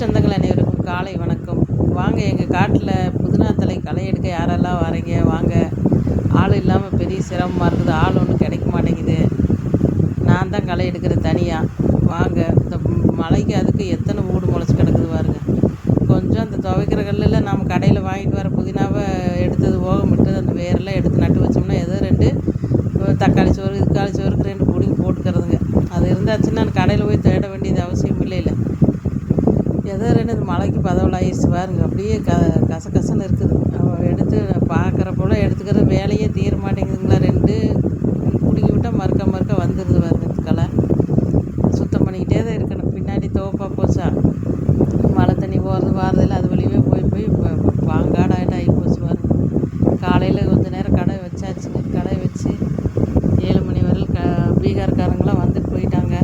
சொந்தங்கள் அனைவருக்கும் காலை வணக்கம். வாங்க எங்கள் காட்டில் புதினா தலை களை எடுக்க யாரெல்லாம் வரீங்க? வாங்க. ஆள் இல்லாமல் பெரிய சிரமமாக இருக்குது. ஆள் ஒன்றும் கிடைக்க மாட்டேங்குது. நான் தான் களை எடுக்கிறேன் தனியாக வாங்க. இந்த மழைக்கு அதுக்கு எத்தனை மூடு முளைச்சி கிடக்குது பாருங்க. கொஞ்சம் அந்த துவைக்கிற கல்லில் நம்ம கடையில் வாங்கிட்டு வர புதினாவை எடுத்தது போக விட்டது அந்த வேரெல்லாம் எடுத்து ஏதோ ரெண்டு மழைக்கு பதவலாயிடுச்சு பாருங்க. அப்படியே க கசகசன்னு இருக்குது. அவ எடுத்து பார்க்குற போல் எடுத்துக்கிற வேலையே தீர மாட்டேங்குதுங்களா ரெண்டு. பிடுங்கி விட்டால் மறுக்க மறுக்க வந்துடுது பாருங்க இந்த சுத்தம் பண்ணிக்கிட்டே தான் இருக்கணும். பின்னாடி தோப்பா போச்சா? மழை தண்ணி போகிறது வாரதில்ல அது வழியே போய் போய் இப்போ பாங்காடாயிட்டு ஆகி போச்சு பாருங்க. காலையில் கொஞ்ச நேரம் கடை வச்சாச்சுங்க கடை வச்சு ஏழு மணி வரையில் க பீகார்காரங்களாம் வந்துட்டு போயிட்டாங்க.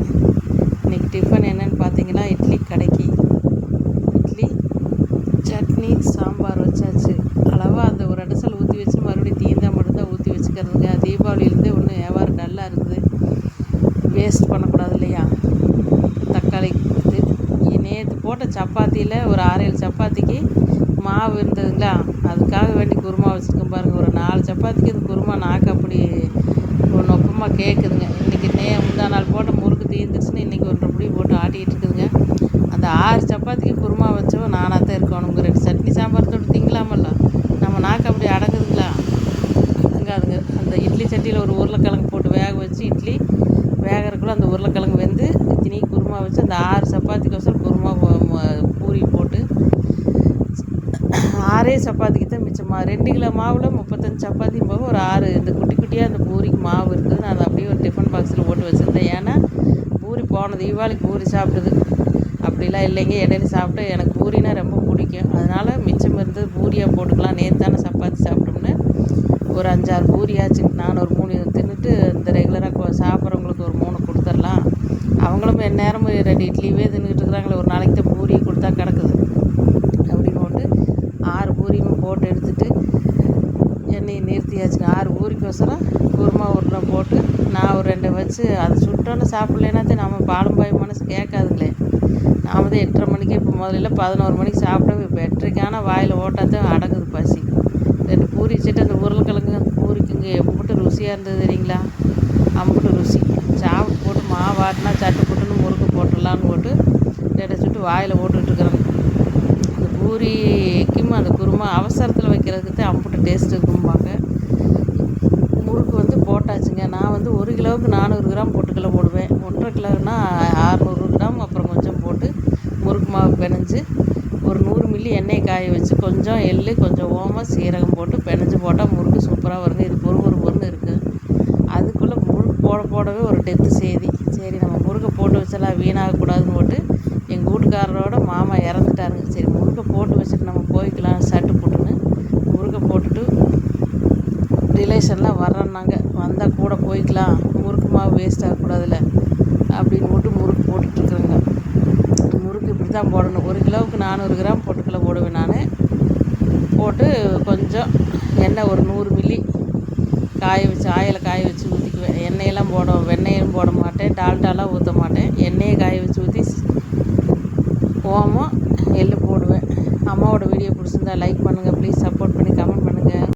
இன்றைக்கி டிஃபன் என்னென்னு பார்த்தீங்கன்னா இட்லி கடைக்கு இட்லி சட்னி சாம்பார் வச்சாச்சு அளவாக அந்த ஒரு அடசல் ஊற்றி வச்சு மறுபடியும் தீந்தா மட்டும்தான் ஊற்றி தீபாவளியிலேருந்தே ஒன்றும் வியாபாரம் டல்லாக இருக்குது வேஸ்ட் பண்ணக்கூடாது இல்லையா? தக்காளி இது நேற்று போட்ட சப்பாத்தியில் ஒரு ஆறு ஏழு சப்பாத்திக்கு மாவு இருந்ததுங்களா? அதுக்காக வேண்டி குருமா வச்சுருக்கேன் பாருங்கள் ஒரு நாலு சப்பாத்திக்கு இந்த குருமா நாக்கு அப்படி ஒரு நொப்பமாக கேட்குதுங்க இன்றைக்கி நே முந்தா நாள் போட்ட முறுக்கு தீர்ந்துருச்சுன்னு இன்றைக்கி ஒன்றரை புடி போட்டு ஆட்டிகிட்டு இருக்குதுங்க. அந்த ஆறு சப்பாத்திக்கு குருமா வச்சவன் நானாக தான் இருக்கணுங்க ரெண்டு சட்னி சாம்பார் தொட்டு திங்கலாமல்ல நம்ம நாக்கு அப்படி அடங்குதுங்களா அடங்காதுங்க அந்த இட்லி சட்டியில் ஒரு உருளைக்கிழங்கு போட்டு வேக வச்சு இட்லி வேகறதுக்குள்ள அந்த உருளைக்கிழங்கு வெந்து இத்தனி குருமா வச்சு அந்த ஆறு சப்பாத்திக்கோசரம் குருமா பூரி போட்டு ஆறே சப்பாத்திக்கு தான் மிச்சமாக ரெண்டு கிலோ மாவில் முப்பத்தஞ்சு சப்பாத்தி போக ஒரு ஆறு இந்த குட்டி குட்டியாக அந்த பூரிக்கு மாவு இருக்குது. நான் அதை அப்படியே ஒரு டிஃபன் பாக்ஸில் போட்டு வச்சுருந்தேன். ஏன்னா பூரி போனது தீபாவளிக்கு பூரி சாப்பிட்டது. அப்படிலாம் இல்லைங்க. இடையில சாப்பிட்டு எனக்கு பூரினா ரொம்ப பிடிக்கும். அதனால் மிச்சம் இருந்து பூரியாக போட்டுக்கலாம். நேற்று தானே சப்பாத்தி சாப்பிட்டோம்னு. ஒரு அஞ்சாறு பூரி ஆச்சு நான் ஒரு மூணு தின்னுட்டு இந்த ரெகுலராக சாப்பிட்றவங்களுக்கு ஒரு மூணு கொடுத்துர்லாம் அவங்களும் எந்நேரமும் ரெண்டு இட்லியே தின்னுக்கிட்டு இருக்கிறாங்களே ஒரு நாளைக்கு தான் பூரி கொடுத்தா கிடக்குது. அப்படின்னு போட்டு ஆறு பூரியும் போட்டு எடுத்துட்டு எண்ணெயை நிறுத்தியாச்சுங்க. ஆறு பூரிக்கோசரம் குருமா உருண்டை போட்டு நான் ஒரு ரெண்டை வச்சு அதை சுட்டோன்னு சாப்பிட்லேன்னா தான் நம்ம பாலும் பாய் மனசு கேட்காதுங்களே. நாம் தான் எட்டரை மணிக்கு இப்போ முதல்ல பதினோரு மணிக்கு சாப்பிட இப்போ எட்டரைக்கான வாயில் ஓட்டாதான் அடங்குது பசி. ரெண்டு பூரி வச்சுட்டு அந்த உருளைக்கிழங்கு பூரிக்குங்க எம்பிட்டு ருசியாக இருந்தது தெரியுங்களா? அம்பிட்டு ருசி. சாப்பிட்டு போட்டு மாவு ஆட்டினா சட்டு புட்டுன்னு முறுக்கு போட்டுடலான்னு போட்டு ரெண்டை சுட்டு வாயில் போட்டுக்கிட்டு அந்த பூரிக்கும் அந்த குருமா அவசரத்தில் வைக்கிறதுக்கு தான் அம்புட்டு டேஸ்ட் இருக்கும்பாங்க. முறுக்கு வந்து போட்டாச்சுங்க. நான் வந்து ஒரு கிலோவுக்கு நானூறு கிராம் பொட்டுக்கடலை போடுவேன். ஒன்றரை கிலோன்னா அறநூறு கிராம் அப்புறம் கொஞ்சம் போட்டு முறுக்கு மாவு பிணைஞ்சு ஒரு நூறு மில்லி எண்ணெய் காய வச்சு கொஞ்சம் எள்ளு கொஞ்சம் ஓமம் சீரகம் போட்டு பிணைஞ்சு போட்டால் முறுக்கு சூப்பராக வருங்க. இது பொறு பொறு பொருன்னு இருக்குது அதுக்குள்ளே முறுக்கு போட போடவே ஒரு டெத்து செய்தி. சரி நம்ம முறுக்கை போட்டு வச்சலாம் வீணாகக்கூடாதுன்னு போட்டு எங்கள் வீட்டுக்காரரோட மாமா இறந்துட்டாருங்க. சரி முறுக்கை போட்டு வச்சுட்டு நம்ம போய்க்கலாம் சட்டு போட்டுன்னு முறுக்கை போட்டுட்டு ரிலேஷன்லாம் வர்றோன்னாங்க. வந்தால் கூட போய்க்கலாம். முறுக்கு மாவு வேஸ்ட் ஆகக்கூடாதுல்ல அப்படின்னு போட்டு முறுக்கு போட்டுட்ருக்குறேங்க. முறுக்கு இப்படி தான் போடணும். ஒரு கிலோவுக்கு நானூறு கிராம் பொட்டுக்கடலை போடுவேன் நான். போட்டு கொஞ்சம் எண்ணெய் ஒரு நூறு மில்லி காய வச்சு ஆயில் காய வச்சு எண்ணெயெல்லாம் போட வெண்ணெயும் போட மாட்டேன் டால்டாலாம் ஊற்ற மாட்டேன். எண்ணெயை காய வச்சு ஊற்றி ஓமம் எள்ளு போடுவேன். அம்மாவோட வீடியோ பிடிச்சிருந்தா லைக் பண்ணுங்கள் ப்ளீஸ் சப்